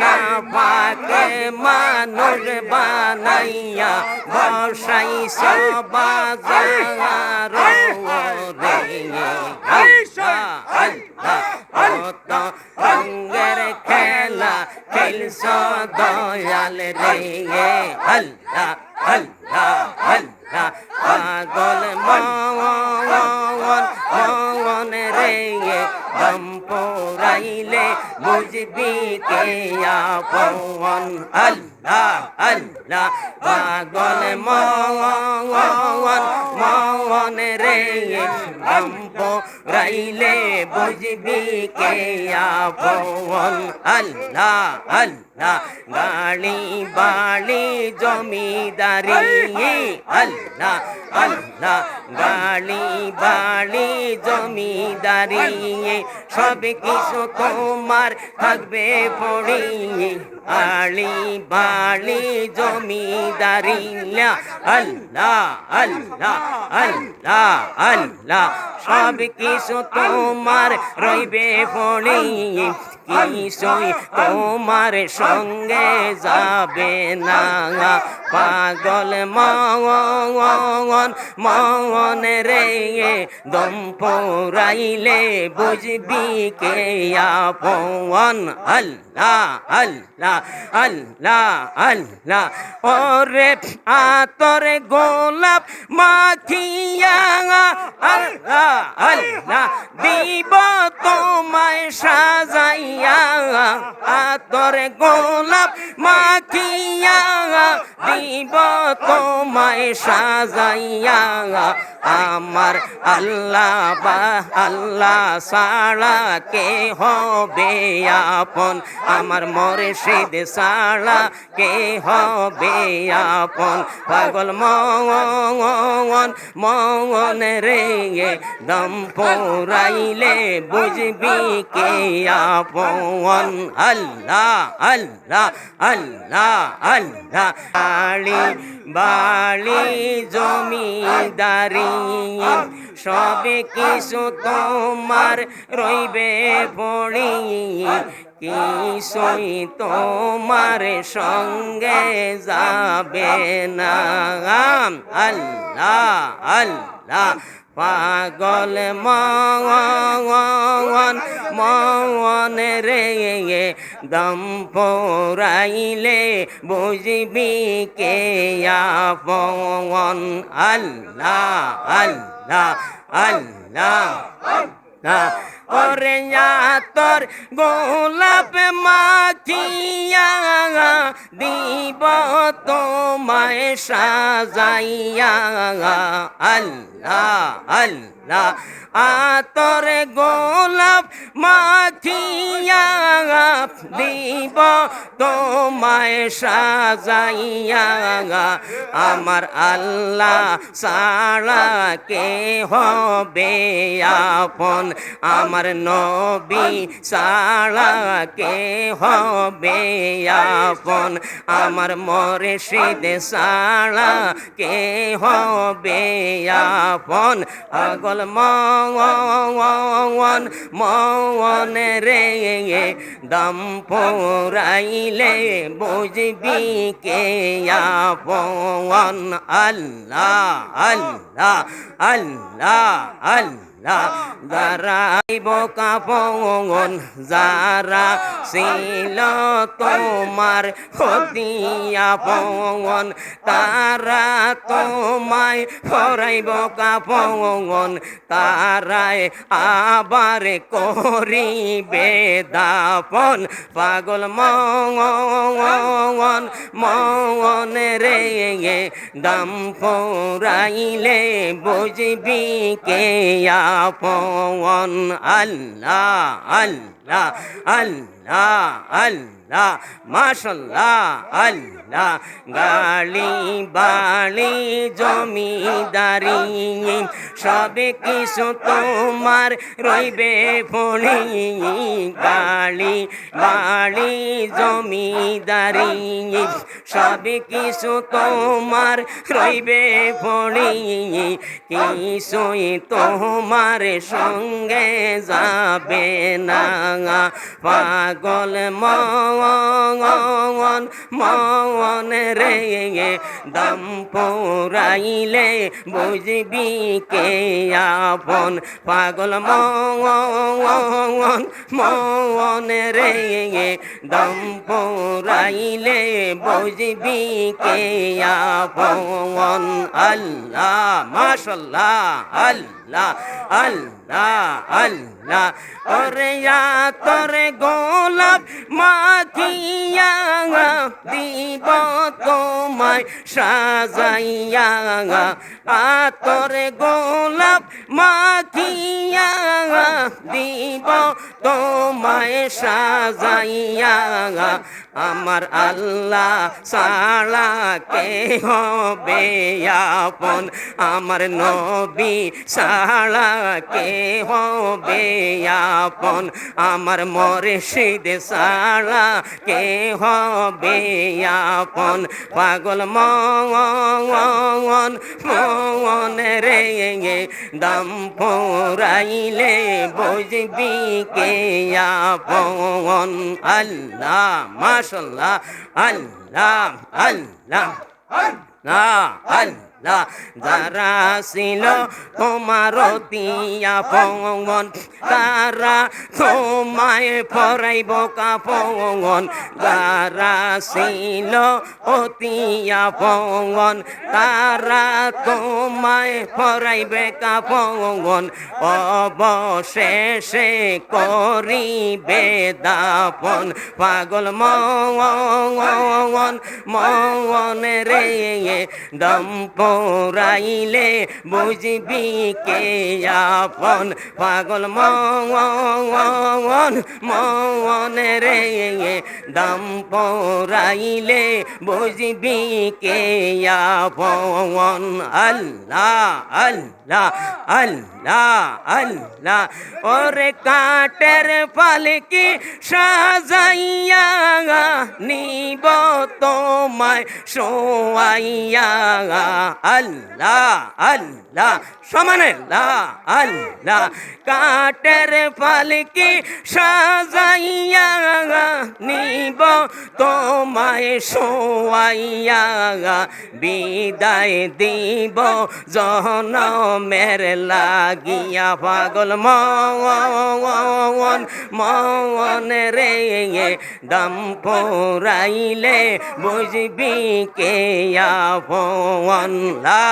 না পাকে মানুষ বানাইয়া বসাইছ বাজার রে আল্লাহ, কত রঙের খেলা খেলছ দয়াল রে। আল্লাহ আল্লাহ আল্লাহ, পাগল মন বুঝবি কে আপন আল্লাহ আল্লাহ, পাগল মন মন রে দম পোরাইলে বুঝবি কে আপন। আল্লাহ আল্লাহ, গাড়ি বাড়ি জমিদারি, আল্লাহ আল্লাহ, গাড়ি বাড়ি জমিদারি সব কিছু তোমার থাকবে পড়ি। আলি বালি জমিদারি আল্লাহ আল্লাহ আল্লাহ আল্লাহ সব কিছু তোমার রইবে পড়ি কিছুই তোমার সঙ্গে যাবে না পাগল মন মন রে দম পরাইলে বুঝবি কে আপন আল্লাহ আল্লাহ আল্লাহ আল্লাহ ওরে আতর গোলাপ মাখিয়া আল্লাহ আল্লাহ। দিব তোমায় সাজাইয়া আতর গোলাপ মাখিয়া দিব তোমায় সাজাইয়া আমার আল্লাহ বা আল্লাহ সাড়া কে হবে আপন? আমার মরশিদ সাড়া কে হবে আপন? পাগল মন মন রে দম পোরাইলে বুঝবি কে আপন? আল্লাহ আল্লাহ আল্লাহ আল্লাহ। আলি বালি জমিদারি, সবে কিছু তোমার রইবে পড়ি। কিছুই তোমার সঙ্গে যাবে না? আল্লাহ আল্লাহ, পাগল মন মন রে দম পোরাইলে বুঝবি কে আপন? আল্লাহ আল্লাহ আল্লাহ আল্লাহ ওরে তোর গোলাপ মাখিয়া দিব তোমায় সাজাইয়া। আল্লাহ আল্লাহ আতর গোলাপ মাখিয়া দিব, তোমায় সাজাইয়া আমার আল্লাহ সাড়া কে হবে আপন। আমার নবী সাড়া কে হবে আপন। আমার মরেশিদ সাড়া কে হবে আপন। আগল মন মন রে দম পোরাইলে বুঝবি কে আপন আল্লাহ আল্লাহ আল্লাহ আল্লাহ। দাঁড়াইব কাপন যারা ছিল তোমার হতিয়া পন, তারা তোমায় ফরাইব কাপন তারায় আবার করিবে দাপন পাগল মন মন রে দাম ফরাইলে বুঝবি কে আপন আল্লাহ আল্লাহ আল্লাহ আল্লাহ মাশাল্লাহ, আল্লাহ, গালি বালি জমিদারি, সব কিছু তোমার রইবে ফণি গালি বালি জমিদারি। সব কিছু তোমার রইবে ফণি কিছুই তোমার সঙ্গে যাবে না। পাগল মন মন রে, দম পোরাইলে বুঝবি কে আপন। পাগল মন মন রে, দম পোরাইলে বুঝবি কে আপন আল্লাহ, মাশাল্লাহ, আল্লাহ আল্লাহ আল্লাহ। ওরে তোরে গোলাপ মাখিয়া দিব তোমায়, সাজাইয়া। আতরে গোলাপ মাখিয়া দিব তোমায়, সাজাইয়া। আমার আল্লাহ সালা কে হবে আপন, আমার নবী সালা কে হবে আপন, আমার মরশিদ সালা কে হবে আপন। পাগল মন মন রে, দম পোরাইলে বুঝবি কে আপন। আল্লাহ, মাশাল্লাহ, আল্লাহ। আল্লাহ আল্লাহ আল্লাহ যারা ছিল তোমার তিয়া পঙ্গন তারা তোমায় পরাইব কাপঙ্গন যারা ছিল অতিয়া পঙ্গন তারা তোমায় পরাইবে কাপঙ্গন অবশেষে করিবে দাপন। পাগল মন মন রে দম পোরাইলে বুঝবি কে আপন? পাগল মন মন রে, দম পোরাইলে বুঝবি কে আপন? আল্লাহ আল্লাহ আল্লাহ আল্লাহ। ওরে কাটের পালকি সাজাইয়া নিব তোমায়, শোয়াইয়া আল্লাহ আল্লাহ, সমানে আল্লাহ কাটের পালকি সাজাইয়া নিব, তোমায় শোয়াইয়া বিদায় দিব, জনমের লাগিয়া পাগল মন মন রে, দম পোরাইলে বুঝবি কে আপন লা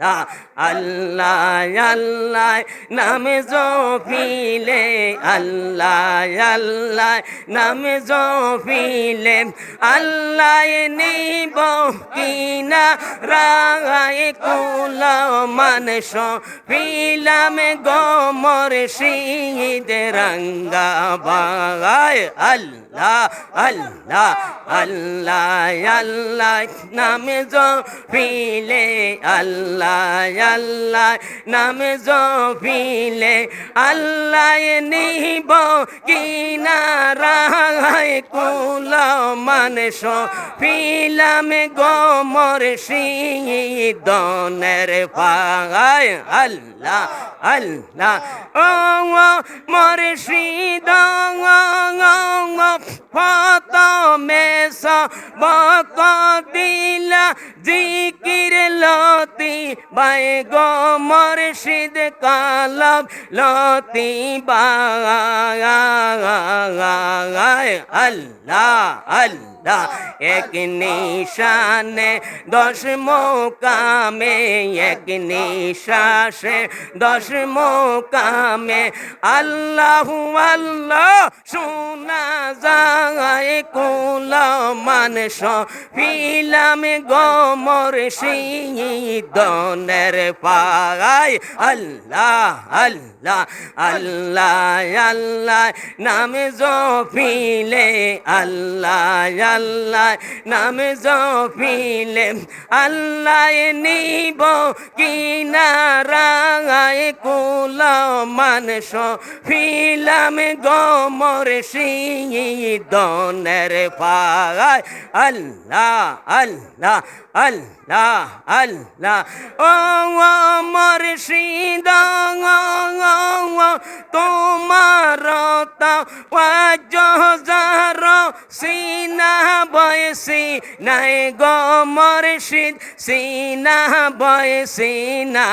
আল্লাহ আল্লাহ আল্লাহ নামে জফিলে আল্লাহ আল্লাহ, নামে জফিলে আল্লাহ নিব কিনা, রায় কুল মানস ফিলাম গমর শীত রঙ্গা বাগায়, আল্লাহ আল্লাহ আল্লাহ আল্লাহ, নামে জফিলে আল্লাহ আল্লাহ নামে জফিলে আল্লাহ নিব কিনারায় কুল মানস ফিলাম গমর শীতনের পাগায় আল্লাহ আল্লাহ, ও মর শীত ফত মেস বক দিলা, জিকির লতি বাই গো মর্শিদ কালাম লতি আল্লাহ আল্লাহ এক নিশানে দশ মোকামে এক নিশাসে দশ মোকামে আল্লাহ আল্লাহ শোনা যায় কুল মানস ফিলাম গমর শীতনের পাগায়, আল্লাহ আল্লাহ আল্লাহ আল্লাহ, নামে জফিলে আল্লাহ আল্লাহ, নামে জফিলে আল্লাহ নিব কিনারায় কুল মানস ফিলাম গমর শীতনের পাগায়, আল্লাহ আল্লাহ আল্লাহ আল্লাহ ও মুর্শিদ তোমার ওয়াজহার সিনা বয়সি নাই গো মুর্শিদ সিনা বয়সি না